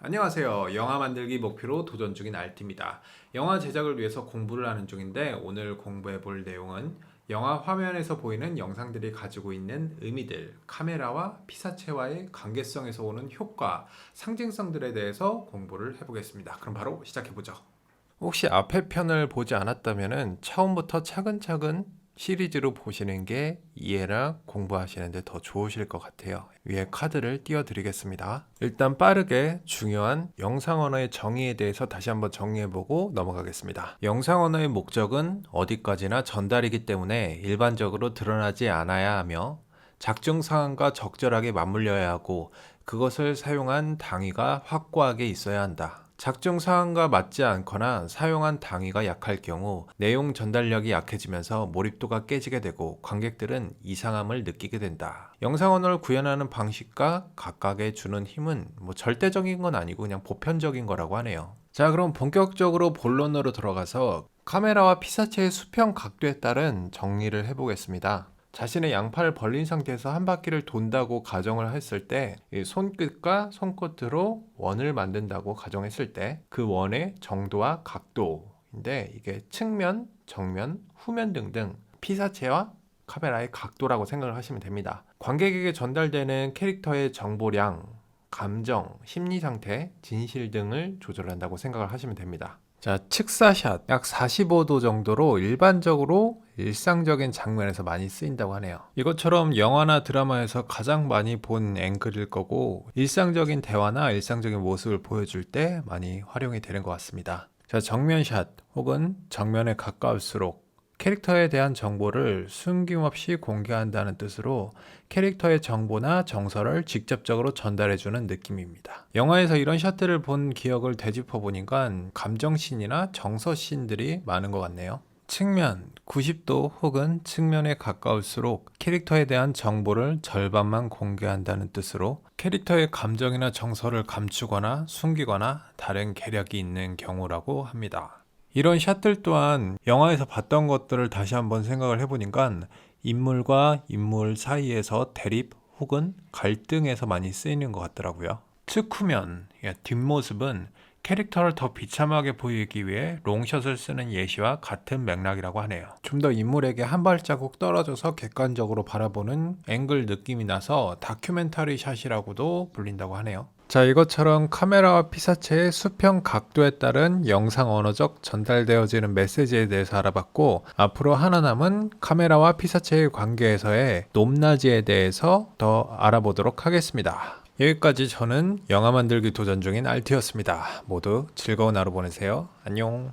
안녕하세요. 영화 만들기 목표로 도전 중인 알티입니다. 영화 제작을 위해서 공부를 하는 중인데 오늘 공부해 볼 내용은 영화 화면에서 보이는 영상들이 가지고 있는 의미들, 카메라와 피사체와의 관계성에서 오는 효과, 상징성들에 대해서 공부를 해보겠습니다. 그럼 바로 시작해 보죠. 혹시 앞에 편을 보지 않았다면 처음부터 차근차근 시리즈로 보시는 게 이해랑 공부하시는데 더 좋으실 것 같아요. 위에 카드를 띄워드리겠습니다. 일단 빠르게 중요한 영상 언어의 정의에 대해서 다시 한번 정리해보고 넘어가겠습니다. 영상 언어의 목적은 어디까지나 전달이기 때문에 일반적으로 드러나지 않아야 하며 작중 상황과 적절하게 맞물려야 하고 그것을 사용한 당위가 확고하게 있어야 한다. 작중 사항과 맞지 않거나 사용한 당위가 약할 경우 내용 전달력이 약해지면서 몰입도가 깨지게 되고 관객들은 이상함을 느끼게 된다. 영상 언어를 구현하는 방식과 각각의 주는 힘은 뭐 절대적인 건 아니고 그냥 보편적인 거라고 하네요. 자, 그럼 본격적으로 본론으로 들어가서 카메라와 피사체의 수평 각도에 따른 정리를 해보겠습니다. 자신의 양팔을 벌린 상태에서 한 바퀴를 돈다고 가정을 했을 때이 손끝과 손끝으로 원을 만든다고 가정했을 때 그 원의 정도와 각도인데 이게 측면, 정면, 후면 등등 피사체와 카메라의 각도라고 생각을 하시면 됩니다. 관객에게 전달되는 캐릭터의 정보량, 감정, 심리 상태, 진실 등을 조절한다고 생각을 하시면 됩니다. 자, 측사샷 약 45도 정도로 일반적으로 일상적인 장면에서 많이 쓰인다고 하네요. 이것처럼 영화나 드라마에서 가장 많이 본 앵글일 거고 일상적인 대화나 일상적인 모습을 보여줄 때 많이 활용이 되는 것 같습니다. 자, 정면샷 혹은 정면에 가까울수록 캐릭터에 대한 정보를 숨김없이 공개한다는 뜻으로 캐릭터의 정보나 정서를 직접적으로 전달해주는 느낌입니다. 영화에서 이런 샷들을 본 기억을 되짚어 보니까 감정씬이나 정서씬들이 많은 것 같네요. 측면 90도 혹은 측면에 가까울수록 캐릭터에 대한 정보를 절반만 공개한다는 뜻으로 캐릭터의 감정이나 정서를 감추거나 숨기거나 다른 계략이 있는 경우라고 합니다. 이런 샷들 또한 영화에서 봤던 것들을 다시 한번 생각을 해보니까 인물과 인물 사이에서 대립 혹은 갈등에서 많이 쓰이는 것 같더라고요. 측후면, 그러니까 뒷모습은 캐릭터를 더 비참하게 보이기 위해 롱샷을 쓰는 예시와 같은 맥락이라고 하네요. 좀 더 인물에게 한 발자국 떨어져서 객관적으로 바라보는 앵글 느낌이 나서 다큐멘터리 샷이라고도 불린다고 하네요. 자, 이것처럼 카메라와 피사체의 수평 각도에 따른 영상 언어적 전달되어지는 메시지에 대해서 알아봤고, 앞으로 하나 남은 카메라와 피사체의 관계에서의 높낮이에 대해서 더 알아보도록 하겠습니다. 여기까지 저는 영화 만들기 도전 중인 알티였습니다. 모두 즐거운 하루 보내세요. 안녕.